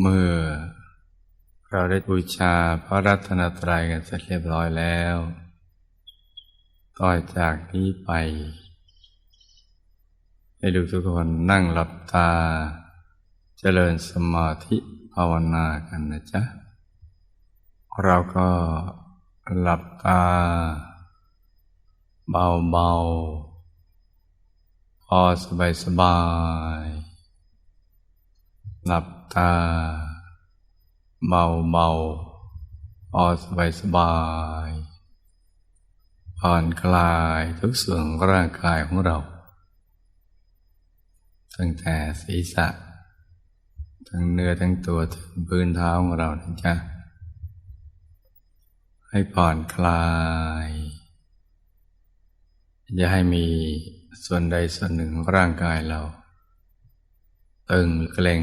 เมื่อเราได้บูชาพระรัตนตรัยกันเสร็จเรียบร้อยแล้ว ต่อจากนี้ไป ให้ดูทุกคนนั่งหลับตา เจริญสมาธิภาวนากันนะจ๊ะ เราก็หลับตา เบาๆ พอสบายสบายๆหลับ ตา เบาๆพอสบายสบายผ่อนคลายทุกส่วนร่างกายของเรา ตั้งแต่ศีรษะ ทั้งเนื้อทั้งตัวถึงพื้นเท้าของเรานะจ๊ะให้ผ่อนคลาย อย่าให้มีส่วนใดส่วนหนึ่งของร่างกายเรา ตึงเกร็ง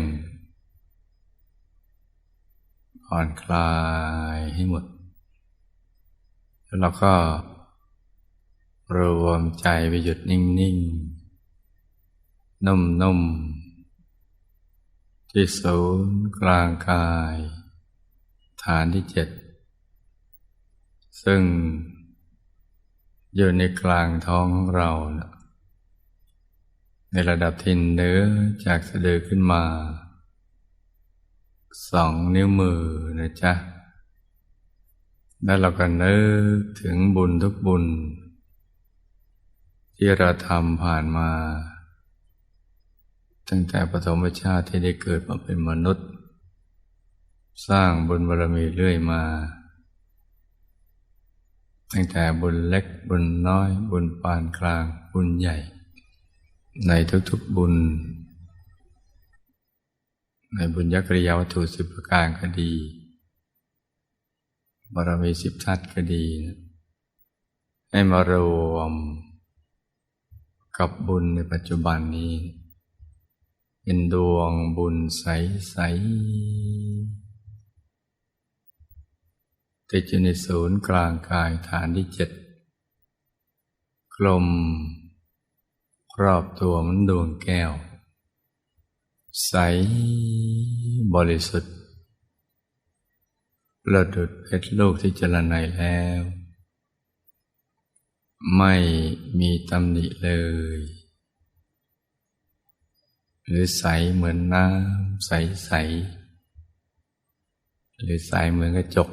ผ่อนคลายให้หมด แล้วเราก็ รวมใจไปหยุดนิ่ง ๆ นุ่ม ๆ ที่ศูนย์กลางกาย ฐานที่เจ็ด ซึ่งอยู่ในกลางท้องของเรานะในระดับที่เนื้อจากสะดือขึ้นมา สองนิ้วมือนะจ๊ะ แล้วเราก็นึกถึงบุญทุกบุญ ที่เราทำผ่านมา ตั้งแต่ปฐมชาติที่ได้เกิดมาเป็นมนุษย์ สร้างบุญบารมีเรื่อยมา ตั้งแต่บุญเล็กบุญน้อย บุญปานกลางบุญใหญ่ ในทุกๆบุญ ในบุญยกริยาวัตถุสิบประการก็ดี บารมีสิบทัศก็ดี ให้มารวมกับบุญในปัจจุบันนี้ เป็นดวงบุญใส ๆ ติดอยู่ในศูนย์กลางกายฐานที่เจ็ดกลมรอบตัวมันดวงแก้ว ใสบริสุทธิ์ประดุดเพชรลูกที่เจรไนแล้ว ไม่มีตำหนิเลย หรือใสเหมือนน้ำใสใส หรือใสเหมือนกระจก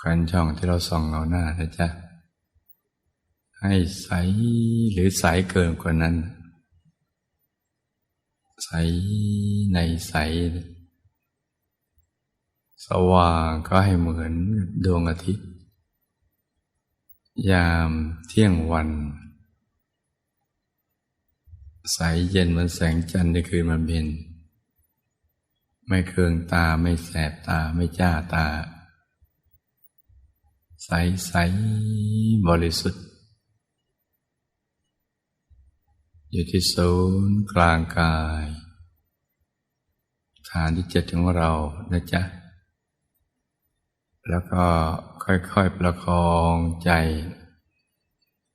คันช่องที่เราส่องเอาหน้านะจ๊ะ ให้ใสหรือใสเกินกว่านั้น ใสในใส สว่างก็ให้เหมือนดวงอาทิตย์ ยามเที่ยงวัน ใสเย็นเหมือนแสงจันทร์ในคืนมันเพ็ญไม่เคืองตาไม่แสบตาไม่จ้าตา ใสใสบริสุทธิ์ อยู่ที่ศูนย์กลางกาย ฐานที่เจ็ดของเรานะจ๊ะ แล้วก็ค่อยๆประคองใจ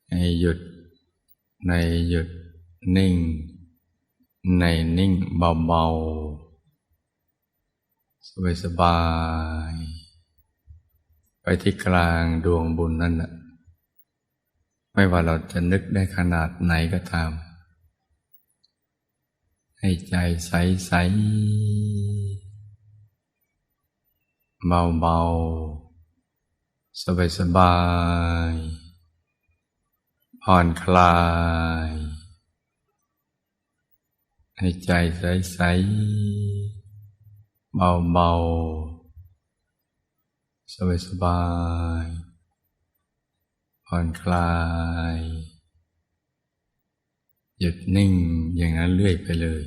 ให้หยุดในหยุดนิ่ง ในนิ่งเบาๆ สบายๆไปที่กลางดวงบุญนั่นแหละไม่ว่าเราจะนึกได้ขนาดไหนก็ตาม ให้ใจใสๆเบาๆสบายๆผ่อนคลาย ให้ใจใสๆเบาๆสบายๆผ่อนคลาย หยุดนิ่งอย่างนั้นเรื่อยไปเลย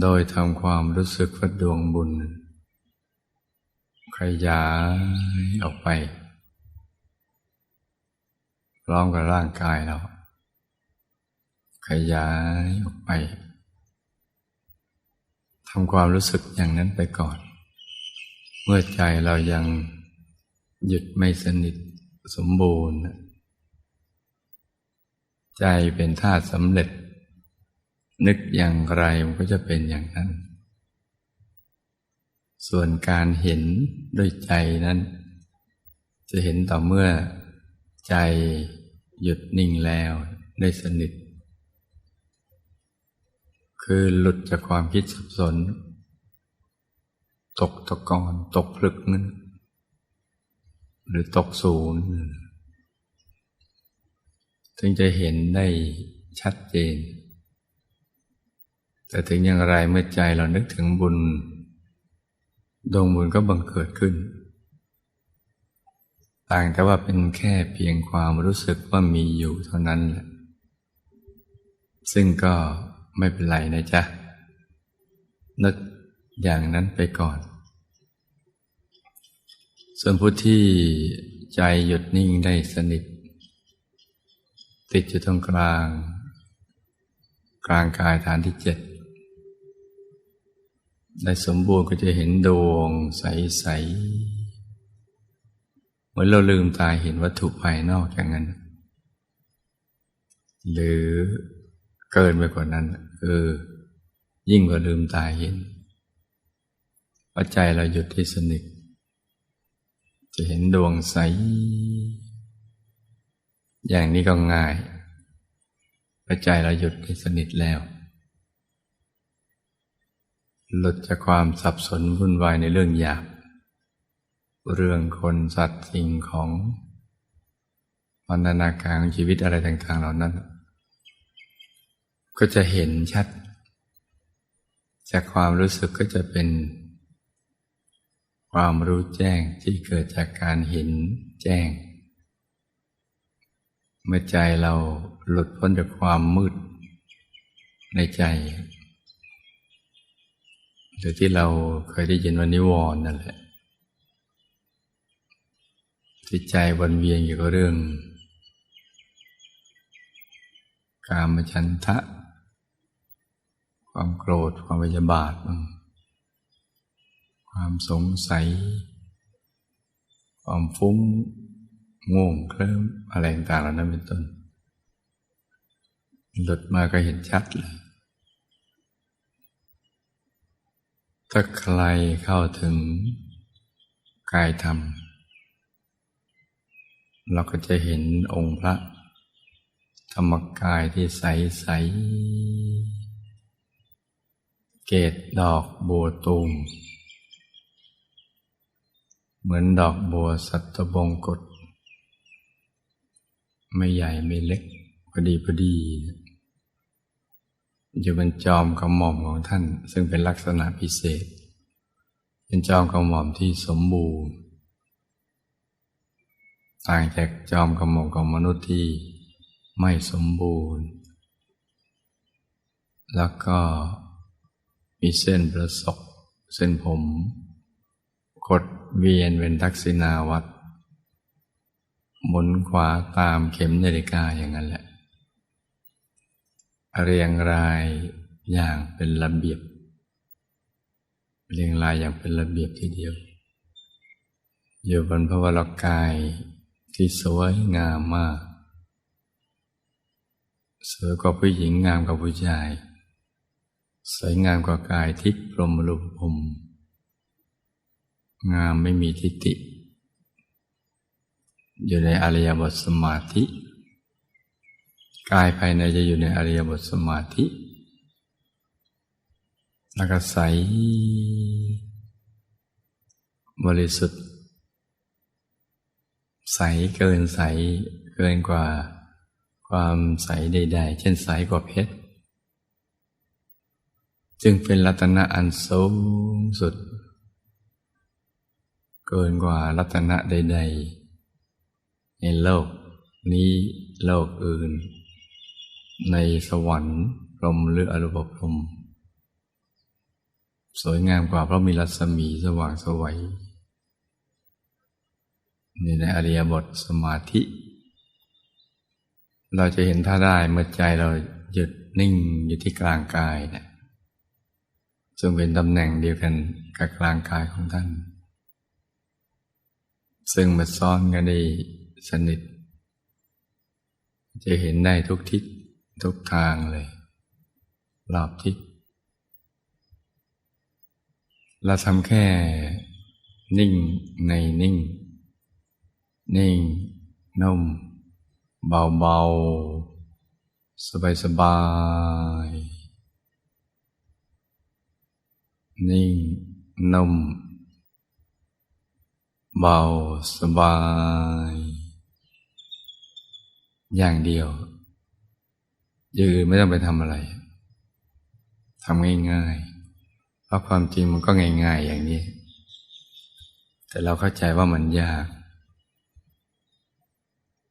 โดยทำความรู้สึกว่าดวงบุญ ขยายออกไป พร้อมกับร่างกายเรา ขยายออกไปทำความรู้สึกอย่างนั้นไปก่อน เมื่อใจเรายังหยุดไม่สนิทสมบูรณ์ ใจเป็นธาตุสำเร็จ นึกอย่างไรมันก็จะเป็นอย่างนั้น ส่วนการเห็นด้วยใจนั้น จะเห็นต่อเมื่อใจหยุดนิ่งแล้วได้สนิท คือหลุดจากความคิดสับสน ตกตะกอนตกพลึกนั้นหรือตกศูนย์ถึงจะเห็นได้ชัดเจน แต่ถึงอย่างไรเมื่อใจเรานึกถึงบุญ ดวงบุญก็บังเกิดขึ้น ต่างแต่ว่าเป็นแค่เพียงความรู้สึกว่ามีอยู่เท่านั้นแหละ ซึ่งก็ไม่เป็นไรนะจ๊ะ นึกอย่างนั้นไปก่อน ส่วนผู้ที่ใจหยุดนิ่งได้สนิท ติดอยู่ตรงกลาง กลางกายฐานที่เจ็ด ได้สมบูรณ์ก็จะเห็นดวงใส ๆ เหมือนเราลืมตาเห็นวัตถุภายนอกอย่างนั้น หรือเกินไปกว่านั้นคือยิ่งกว่าลืมตาเห็นปัจใจเราหยุดที่สนิท จะเห็นดวงใส อย่างนี้ก็ง่ายปัจจัยเราหยุดให้สนิทแล้ว หลุดจากความสับสนวุ่นวายในเรื่องหยาบ เรื่องคนสัตว์สิ่งของพันนาการของชีวิตอะไรต่าง ๆ เหล่านั้น ก็จะเห็นชัด จากความรู้สึกก็จะเป็น ความรู้แจ้งที่เกิดจากการเห็นแจ้ง เมื่อใจเราหลุดพ้นจากความมืดในใจ หรือที่เราเคยได้ยินว่านิวรณ์นั่นแหละที่ใจวนเวียนอยู่กับเรื่อง กามฉันทะ ความโกรธความวิบาทบ้างความสงสัย ความฟุ้งง่วงเคลิ้มอะไรต่างๆเหล่านั้นเป็นต้น หลุดมาก็เห็นชัดเลย ถ้าใครเข้าถึงกายธรรม เราก็จะเห็นองค์พระ ธรรมกายที่ใสใสเกตดอกบัวตูม เหมือนดอกบัวสัตบงกฎไม่ใหญ่ไม่เล็กพอดีพอดี อยู่บนจอมกระหม่อมของท่าน ซึ่งเป็นลักษณะพิเศษ เป็นจอมกระหม่อมที่สมบูรณ์ ต่างจากจอมกระหม่อมของมนุษย์ที่ไม่สมบูรณ์ แล้วก็มีเส้นประศกเส้นผมกดเวียนเป็นทักษิณาวัตหมุนขวาตามเข็มนาฬิกาอย่างนั้นแหละ เรียงรายอย่างเป็นระเบียบ เรียงรายอย่างเป็นระเบียบทีเดียว อยู่บนพระวรกายที่สวยงามมาก สวยกว่าผู้หญิงงามกว่าผู้ชาย สวยงามกว่ากายทิพย์พรมรูปพมงามไม่มีทิฏฐิอยู่ในอริยบทสมาธิ กายภายในจะอยู่ในอริยบทสมาธิแล้วก็ใสบริสุทธิ์ ใสเกินใสเกินกว่าความใสใดๆ เช่นใสกว่าเพชร จึงเป็นรัตนะอันสูงสุด เกินกว่ารัตนะใด ๆ ในโลกนี้โลกอื่น ในสวรรค์พรมหรืออรูปพรม สวยงามกว่าเพราะมีรัศมีสว่างสวัยนี่ในอริยบทสมาธิ เราจะเห็นท่าได้เมื่อใจเราหยุดนิ่งอยู่ที่กลางกายเนะซึ่งเป็นตำแหน่งเดียวกันกับกลางกายของท่าน ซึ่งมาซ้อนกันได้สนิท จะเห็นได้ทุกทิศ ทุกทางเลยรอบทิศเราทำแค่นิ่งในนิ่ง นิ่งนุ่มเบาเบาสบายสบาย นิ่งนุ่มเบาสบาย อย่างเดียว ยืนไม่ต้องไปทำอะไรทำง่ายๆ เพราะความจริงมันก็ง่าย ๆ อย่างนี้ แต่เราเข้าใจว่ามันยาก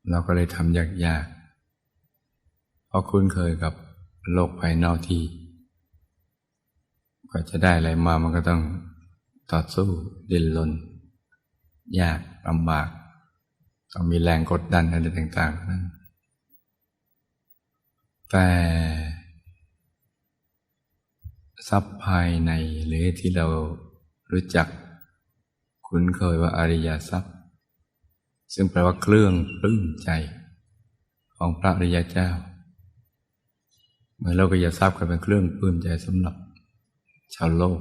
เราก็เลยทำยากๆ เพราะคุ้นเคยกับโลกภายนอกที่กว่าจะได้อะไรมามันก็ต้องต่อสู้ดิ้นรนยากลำบาก ต้องมีแรงกดดันอะไรต่างๆนั้น แต่ทรัพย์ภายในหรือที่เรารู้จัก คุ้นเคยว่าอริยทรัพย์ ซึ่งแปลว่าเครื่องปลื้มใจ ของพระอริยเจ้า เมื่อโลกยทรัพย์ก็เป็นเครื่องปลื้มใจสำหรับ ชาวโลก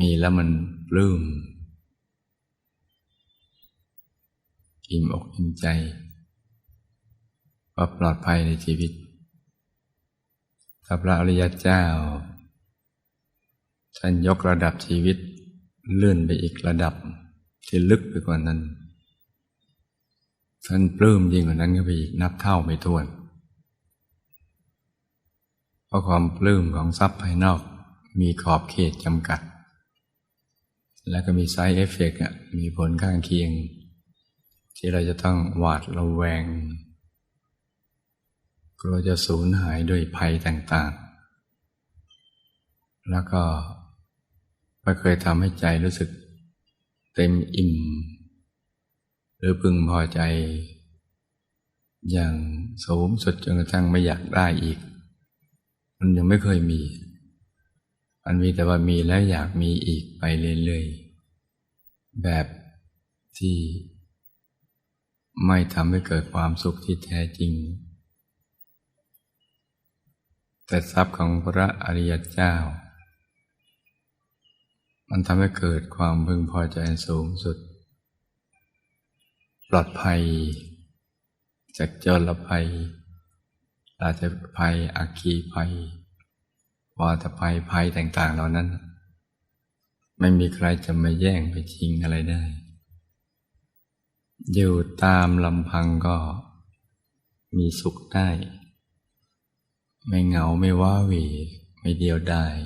มีแล้วมันปลื้มอิ่มอกอิ่มใจ ว่าปลอดภัยในชีวิตถ้าพระอริยเจ้า ท่านยกระดับชีวิตเลื่อนไปอีกระดับที่ลึกไปกว่านั้น ท่านปลื้มยิ่งกว่านั้นก็ไปอีกนับเท่าไม่ถ้วน เพราะความปลื้มของทรัพย์ภายนอกมีขอบเขตจำกัด และก็มีไซด์เอฟเฟกต์มีผลข้างเคียง ที่เราจะต้องหวาดระแวง กลัวจะสูญหายด้วยภัยต่างๆ แล้วก็ไม่เคยทำให้ใจรู้สึกเต็มอิ่ม หรือพึงพอใจ อย่างสูงสุดจนกระทั่งไม่อยากได้อีก มันยังไม่เคยมี มันมีแต่ว่ามีแล้วอยากมีอีกไปเรื่อยๆ แบบที่ไม่ทำให้เกิดความสุขที่แท้จริง แต่ทรัพย์ของพระอริยเจ้า มันทำให้เกิดความพึงพอใจสูงสุด ปลอดภัย จากเจรภัยอาจจะภัยอักคีภัยวาตภัยภัยต่างๆ เหล่านั้น ไม่มีใครจะมาแย่งไปชิงอะไรได้ อยู่ตามลำพังก็มีสุขได้ ไม่เหงาไม่ว้าหวีไม่เดียวดาย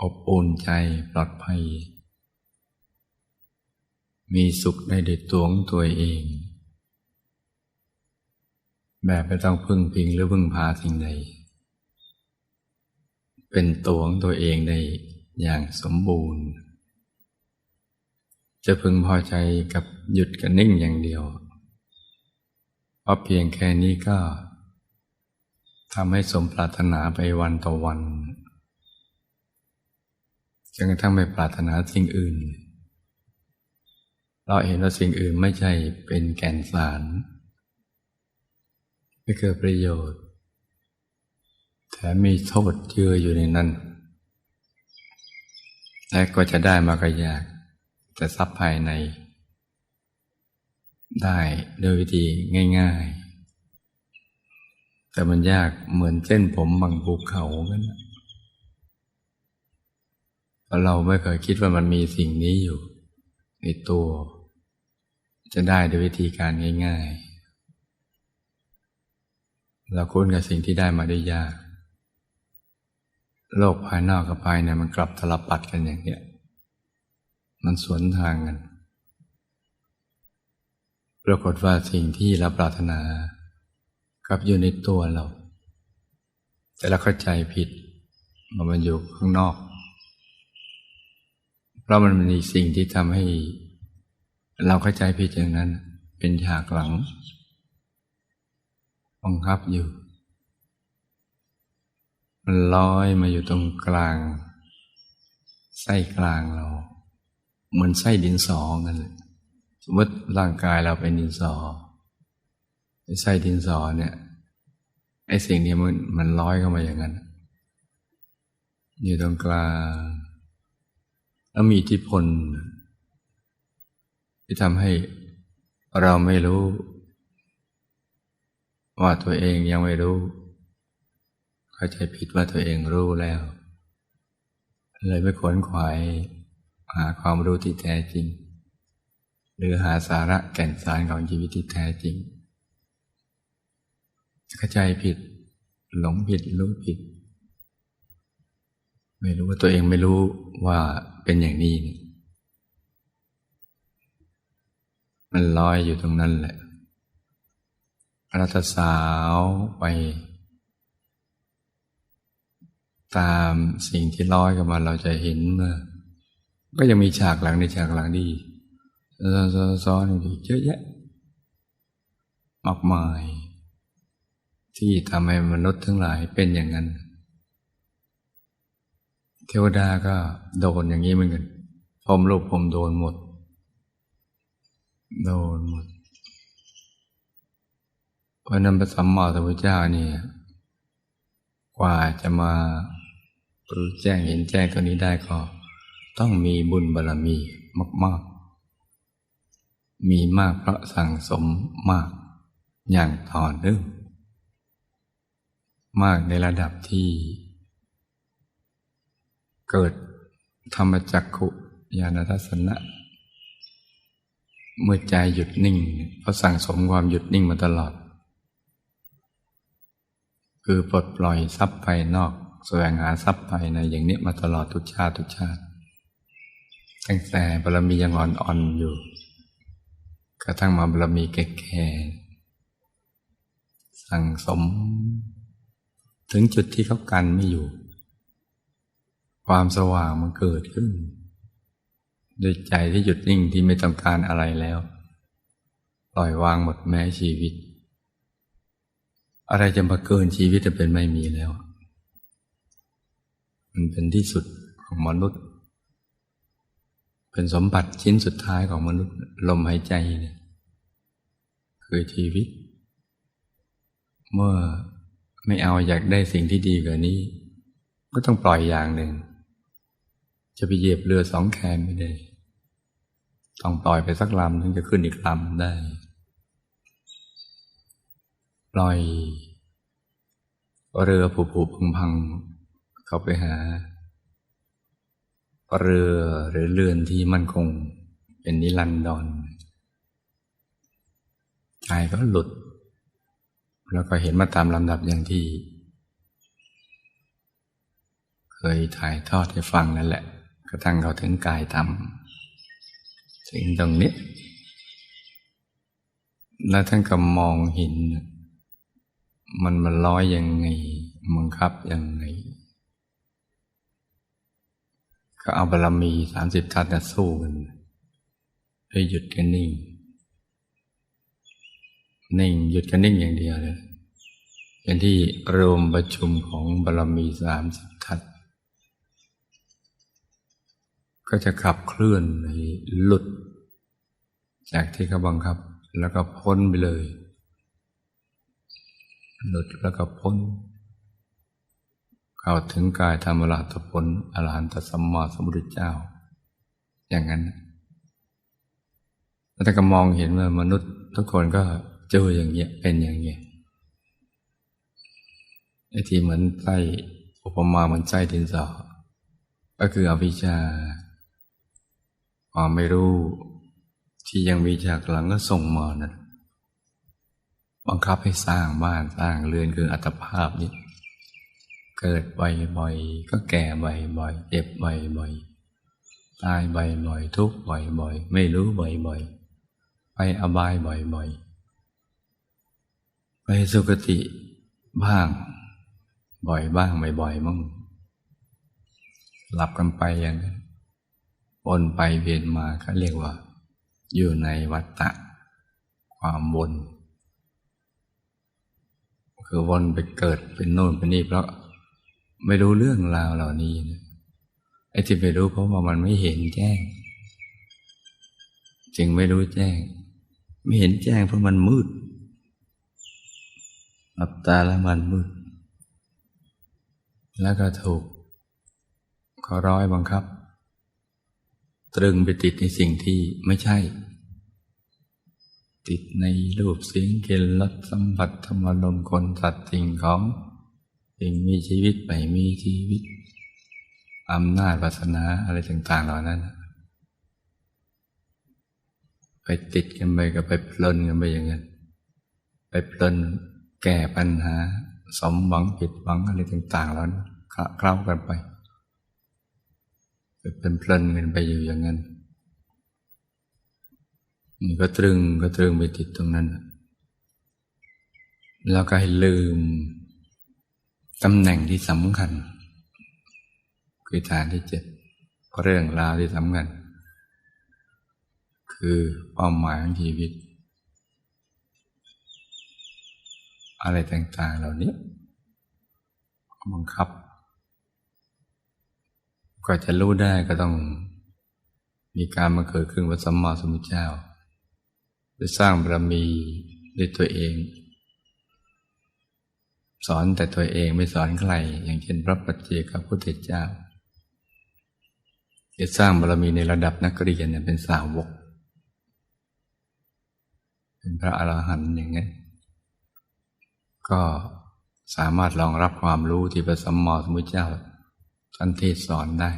อบอุ่นใจปลอดภัย มีสุขได้ด้วยตัวของตัวเอง แบบไม่ต้องพึ่งพิงหรือพึ่งพาสิ่งใด เป็นตัวของตัวเองได้อย่างสมบูรณ์ จะพึงพอใจกับหยุดกับนิ่งอย่างเดียว เพราะเพียงแค่นี้ก็ ทำให้สมปรารถนาไปวันต่อวันจนกระทั่งไม่ปรารถนาสิ่งอื่น เราเห็นว่าสิ่งอื่นไม่ใช่เป็นแก่นสาร ไม่เกิดประโยชน์แถมมีโทษเจืออยู่ในนั้น และก็จะได้มาก็ยาก แต่ทรัพย์ภายใน ได้โดยวิธีง่าย ๆ แต่มันยากเหมือนเส้นผมบางภูเขากันเพราะเราไม่เคยคิดว่ามันมีสิ่งนี้อยู่ ในตัว จะได้ด้วยวิธีการง่าย ๆ เราคุ้นกับสิ่งที่ได้มาได้ยาก โลกภายนอกกับภายในมันกลับตลปัดกันอย่างเนี้ยมันสวนทางกัน ปรากฏว่าสิ่งที่เราปรารถนา กับอยู่ในตัวเรา แต่เราเข้าใจผิดว่ามันอยู่ข้างนอก เพราะมันมีสิ่งที่ทำให้ เราเข้าใจผิดอย่างนั้น เป็นฉากหลังบังคับอยู่ มันลอยมาอยู่ตรงกลาง ไส้กลางเรา เหมือนไส้ดินสอกันเลยสมมติร่างกายเราเป็นดินสอ ไส้ดินสอเนี่ยไอ้สิ่งนี้มันมันลอยเข้ามาอย่างนั้น อยู่ตรงกลางแล้วมีอิทธิพล ที่ทำให้เราไม่รู้ ว่าตัวเองยังไม่รู้ เข้าใจผิดว่าตัวเองรู้แล้ว เลยไม่ขวนขวายหาความรู้ที่แท้จริง หรือหาสาระแก่นสารของชีวิตที่แท้จริง เข้าใจผิด หลงผิดรู้ผิด ไม่รู้ว่าตัวเองไม่รู้ว่าเป็นอย่างนี้เนี่ยมันลอยอยู่ตรงนั้นแหละราจะสาวไป ตามสิ่งที่ลอยกับมาเราจะเห็นก็ยังมีฉากหลังในฉากหลังดีซ้อนๆอยู่เยอะแยะมากมาย ที่ทำให้มนุษย์ทั้งหลายเป็นอย่างนั้น เทวดาก็โดนอย่างนี้เหมือนกันพรหมลูกพรหมโดนหมด โดนหมดเพราะนั้นพระสัมมาสัมพุทธเจ้านี่กว่าจะมารู้แจ้งเห็นแจ้งตัวนี้ได้ก็ ต้องมีบุญบารรมีมาก ๆ มีมากเพราะสั่งสมมากอย่างต่อเนื่อง มากในระดับที่ เกิดธรรมจักขุญาณทัศนะ เมื่อใจหยุดนิ่งเพราะสั่งสมความหยุดนิ่งมาตลอด คือปลดปล่อยทรัพย์ภายนอกแสวงหาทรัพย์ภายในอย่างนี้มาตลอดทุกชาติทุกชาติ ตั้งแต่บารมียังอ่อนๆอยู่ กระทั่งมาบารมีแก่ๆสั่งสม ถึงจุดที่เขากันไม่อยู่ ความสว่างมันเกิดขึ้นด้วยใจที่หยุดนิ่งที่ไม่ต้องการอะไรแล้ว ปล่อยวางหมดแม้ชีวิต อะไรจะมาเกินชีวิตจะเป็นไม่มีแล้ว มันเป็นที่สุดของมนุษย์ เป็นสมบัติชิ้นสุดท้ายของมนุษย์ ลมหายใจเนี่ยคือชีวิต เมื่อ ไม่เอาอยากได้สิ่งที่ดีกว่านี้ ก็ต้องปล่อยอย่างหนึ่ง จะไปเหยียบเรือสองแคมไม่ได้ ต้องปล่อยไปสักลำถึงจะขึ้นอีกลำได้ ปล่อยเรือผุผุพังพังเข้าไปหา เรือหรือเรือนที่มั่นคง เป็นนิรันดรใจก็หลุด แล้วก็เห็นมาตามลำดับอย่างที่ เคยถ่ายทอดให้ฟังนั่นแหละ กระทั่งเขาถึงกายธรรมสิ่งตรงนี้ แล้วท่านก็มองเห็น มันมันร้อยยังไงมังคับยังไง ก็เอาบารมีสามสิบทัศน์สู้กันให้หยุดกันนิ่ง นิ่งหยุดกันนิ่งอย่างเดียวเลย เป็นที่รวมประชุมของบารมีสามสิบทัศก็จะขับเคลื่อนหลุด จากที่เขาบังคับ แล้วก็พ้นไปเลย หลุดแล้วก็พ้น เข้าถึงกายธรรมราตผลอรหันตสัมมาสัมพุทธเจ้า อย่างนั้นแล้วถ้าก็มองเห็นว่ามนุษย์ทุกคนก็ เจออย่างเงี้ยเป็นอย่างเงี้ยไอ้ที่เหมือนไส้อุปมาเหมือนไส้ดินสอก็คืออวิชชาความไม่รู้ที่ยังมีจากหลังก็ส่งมานะบังคับให้สร้างบ้านสร้างเรือนคืออัตภาพนี้เกิดบ่อยๆก็แก่บ่อยๆเจ็บบ่อยๆตายบ่อยๆทุกข์บ่อยๆไม่รู้บ่อยๆไปอบายบ่อยๆ ไปสุคติบ้าง บ่อยบ้างไม่บ่อยมั่งหลับกันไปอย่างนั้นวนไปเวียนมาเขาเรียกว่า อยู่ในวัฏฏะความวนคือวนไปเกิดเป็นโน่นเป็นนี่เพราะไม่รู้เรื่องราวเหล่านี้นะไอ้ที่ไม่รู้เพราะว่ามันไม่เห็นแจ้ง จึงไม่รู้แจ้ง ไม่เห็นแจ้งเพราะมันมืด หลับตาแล้วมันมืด แล้วก็ถูกขาร้อยบังคับ ตรึงไปติดในสิ่งที่ไม่ใช่ ติดในรูปเสียงกลิ่นรสสัมผัสธรรมลมคนสัตว์สิ่งของสิ่งมีชีวิตไม่มีชีวิตอำนาจวาสนาอะไรต่าง ๆ เหล่านั้น ไปติดกันไปก็ไปเพลินกันไปอย่างนั้นไปเพลิน แก้ปัญหา สมหวังผิดหวังอะไรต่างๆเหล่านั้นเคล้ากันไปเป็นเพลินกันไปอยู่อย่างนั้นนี่ก็ตรึงก็ตรึงไปติดตรงนั้น แล้วก็ให้ลืมตำแหน่งที่สำคัญ คือฐานที่เจ็ดเรื่องราวที่สำคัญ คือเป้าหมายของชีวิต อะไรต่าง ๆ เหล่านี้บังคับ ก็จะรู้ได้ก็ต้องมีการมาเกิดขึ้นวัสัมมาสมุทเจ้าได้สร้างบารมีด้วยตัวเอง สอนแต่ตัวเองไม่สอนใคร อย่างเช่นพระปัจเจกพุทธเจ้าจะสร้างบารมีในระดับนักเรียนเป็นสาวก เป็นพระอรหันต์อย่างนี้ ก็สามารถรองรับความรู้ที่พระสัมมาสัมพุทธเจ้าท่านเทศสอนได้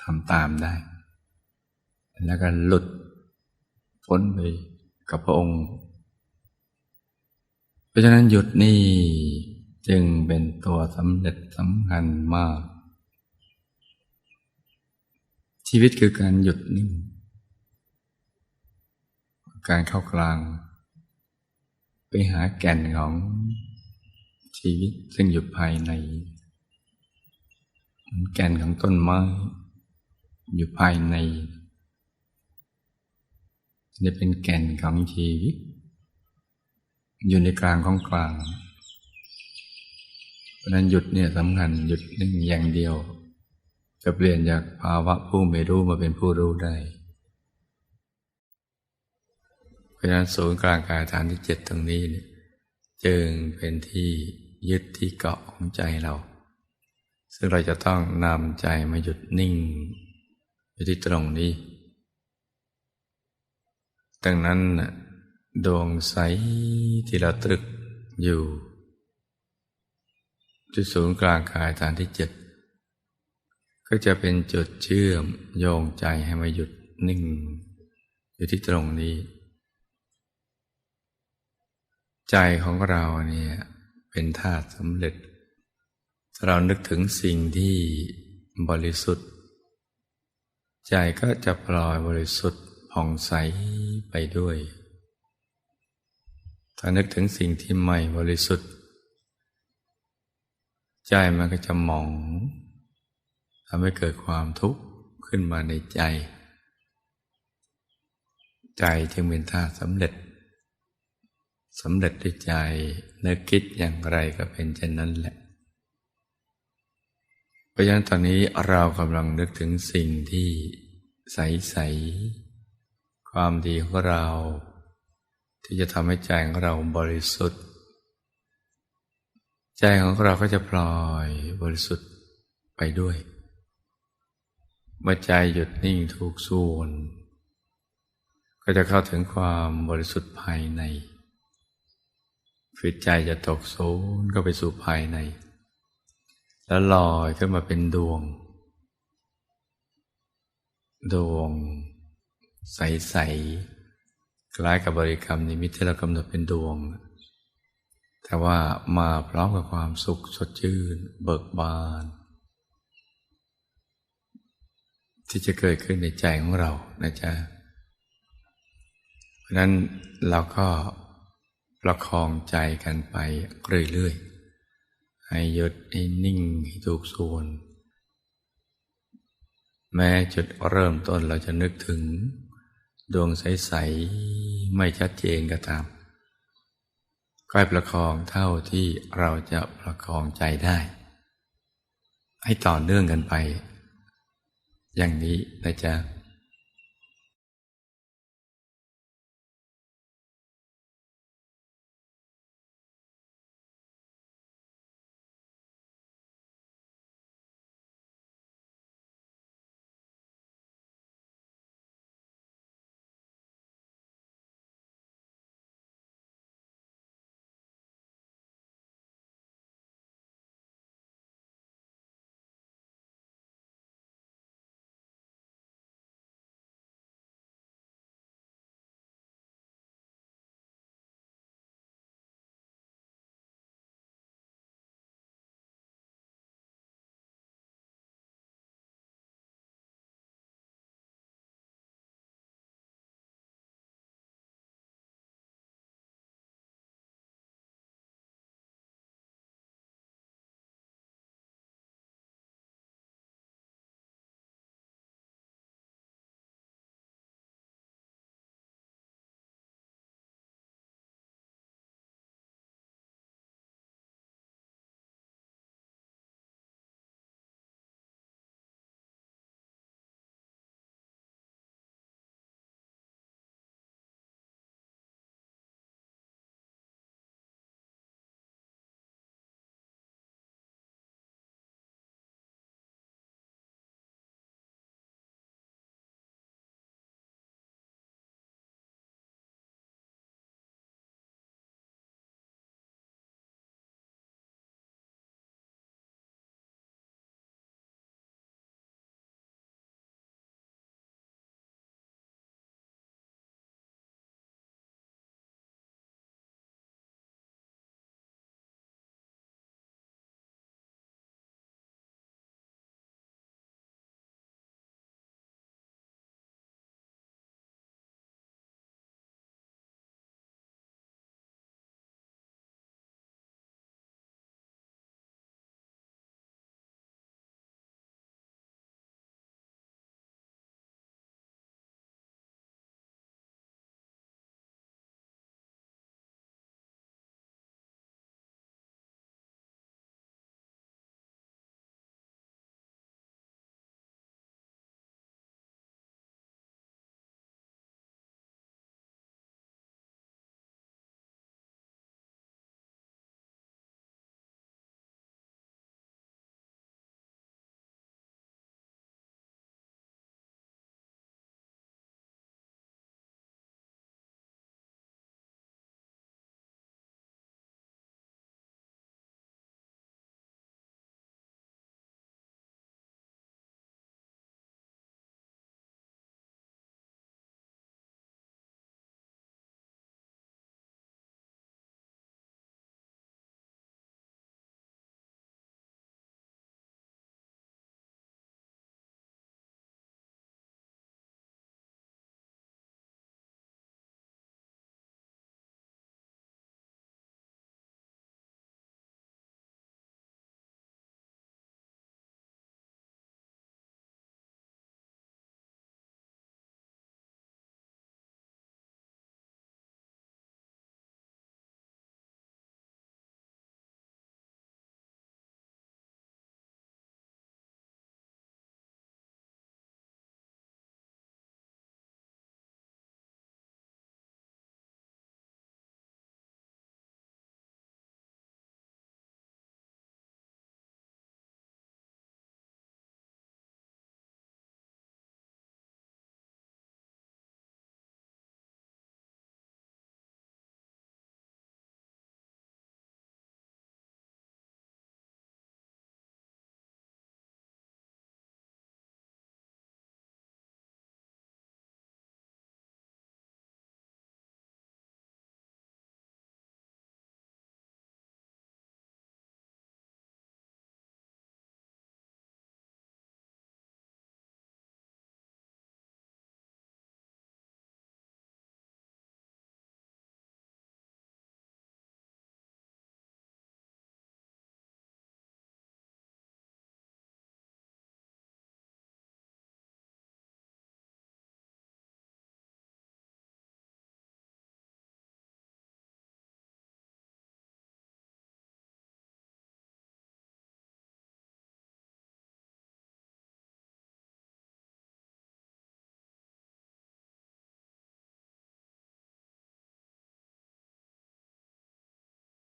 ทำตามได้ แล้วก็หลุดพ้นไปกับพระองค์ เพราะฉะนั้นหยุดนี่จึงเป็นตัวสำเร็จสำคัญมาก ชีวิตคือการหยุดนิ่ง การเข้ากลาง หาแก่นของชีวิตซึ่งอยู่ภายใน แก่นของต้นไม้ อยู่ภายในจะเป็นแก่นของชีวิต อยู่ในกลางของกลางเพราะนั้นหยุดเนี่ยสำคัญหยุดนิ่งอย่างเดียว จะเปลี่ยนจากภาวะผู้ไม่รู้มาเป็นผู้รู้ได้ เพ ราะฉะนั้นศูนย์กลางกายฐานที่เจ็ดตรงนี้เนี่ยจึงเป็นที่ยึดที่เกาะของใจเรา ซึ่งเราจะต้องนำใจมาหยุดนิ่งอยู่ที่ตรงนี้ ดังนั้นดวงใสที่เราตรึกอยู่ที่ศูนย์กลางกายฐานที่เจ็ดก็จะเป็นจุดเชื่อมโยงใจให้มาหยุดนิ่ง อยู่ที่ตรงนี้ ใจของเราเนี่ยเป็นธาตุสำเร็จ เรานึกถึงสิ่งที่บริสุทธิ์ ใจก็จะปล่อยบริสุทธิ์ผ่องใสไปด้วย ถ้านึกถึงสิ่งที่ไม่บริสุทธิ์ ใจมันก็จะมองทำให้เกิดความทุกข์ขึ้นมาในใจ ใจจึงเป็นท่าสำเร็จ สำเร็จด้วยใจนึกคิดอย่างไรก็เป็นเช่นนั้นแหละเพราะฉะนั้นตอนนี้เรากำลังนึกถึงสิ่งที่ใสๆความดีของเรา ที่จะทำให้ใจของเราบริสุทธิ์ ใจของเราก็จะปล่อยบริสุทธิ์ไปด้วย เมื่อใจหยุดนิ่งถูกส่วน ก็จะเข้าถึงความบริสุทธิ์ภายใน คือใจจะตกโซนก็ไปสู่ภายใน แล้วลอยขึ้นมาเป็นดวง ดวง ใส ๆ คล้ายกับบริกรรมนิมิตที่เรากำหนดเป็นดวง แต่ว่ามาพร้อมกับความสุขสดชื่น เบิกบาน ที่จะเกิดขึ้นในใจของเรานะจ๊ะเพราะนั้นเราก็ ประคองใจกันไปเรื่อยๆ ให้หยุดให้นิ่งให้ถูกส่วน แม้จุดเริ่มต้นเราจะนึกถึง ดวงใส ๆ ไม่ชัดเจนก็ตามก็ประคองเท่าที่เราจะประคองใจได้ ให้ต่อเนื่องกันไป อย่างนี้นะจ๊ะ